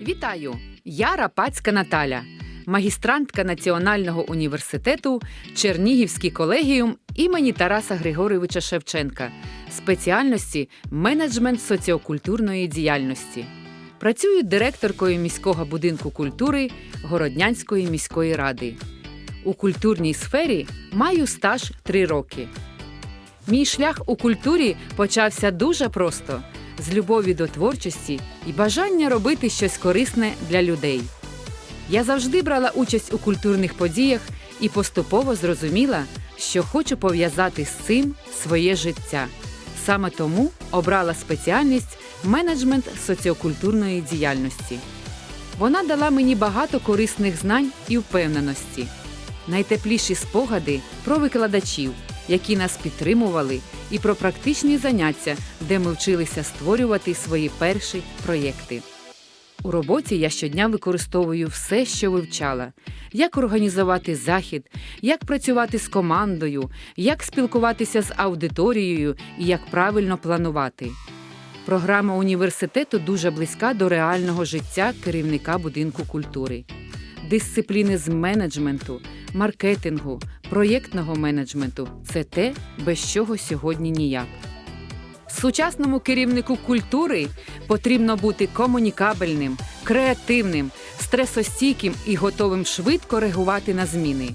Вітаю! Я Рапацька Наталя, магістрантка Національного університету Чернігівський колегіум імені Тараса Григоровича Шевченка, спеціальності менеджмент соціокультурної діяльності. Працюю директоркою міського будинку культури Городнянської міської ради. У культурній сфері маю стаж 3 роки. Мій шлях у культурі почався дуже просто з любові до творчості і бажання робити щось корисне для людей. Я завжди брала участь у культурних подіях і поступово зрозуміла, що хочу пов'язати з цим своє життя. Саме тому обрала спеціальність менеджмент соціокультурної діяльності. Вона дала мені багато корисних знань і впевненості. Найтепліші спогади про викладачів, які нас підтримували, і про практичні заняття, де ми вчилися створювати свої перші проєкти. У роботі я щодня використовую все, що вивчала: як організувати захід, як працювати з командою, як спілкуватися з аудиторією і як правильно планувати. Програма університету дуже близька до реального життя керівника будинку культури. Дисципліни з менеджменту, маркетингу, проєктного менеджменту це те, без чого сьогодні ніяк. Сучасному керівнику культури потрібно бути комунікабельним, креативним, стресостійким і готовим швидко реагувати на зміни.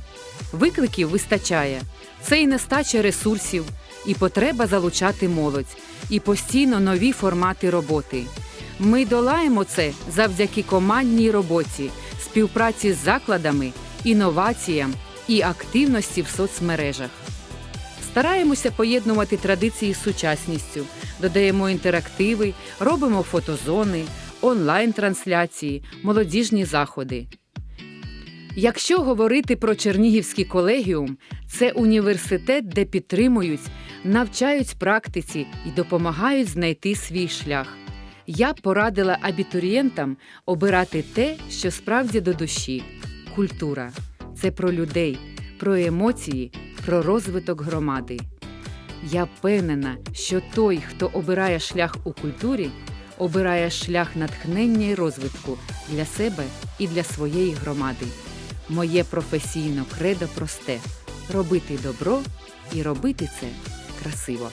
Викликів вистачає. Це і нестача ресурсів, і потреба залучати молодь, і постійно нові формати роботи. Ми долаємо це завдяки командній роботі, співпраці з закладами, інноваціям і активності в соцмережах. Стараємося поєднувати традиції з сучасністю, додаємо інтерактиви, робимо фотозони, онлайн-трансляції, молодіжні заходи. Якщо говорити про Чернігівський колегіум, це університет, де підтримують, навчають практиці і допомагають знайти свій шлях. Я порадила абітурієнтам обирати те, що справді до душі культура. Це про людей, про емоції, про розвиток громади. Я впевнена, що той, хто обирає шлях у культурі, обирає шлях натхнення і розвитку для себе і для своєї громади. Моє професійно кредо просте робити добро і робити це красиво.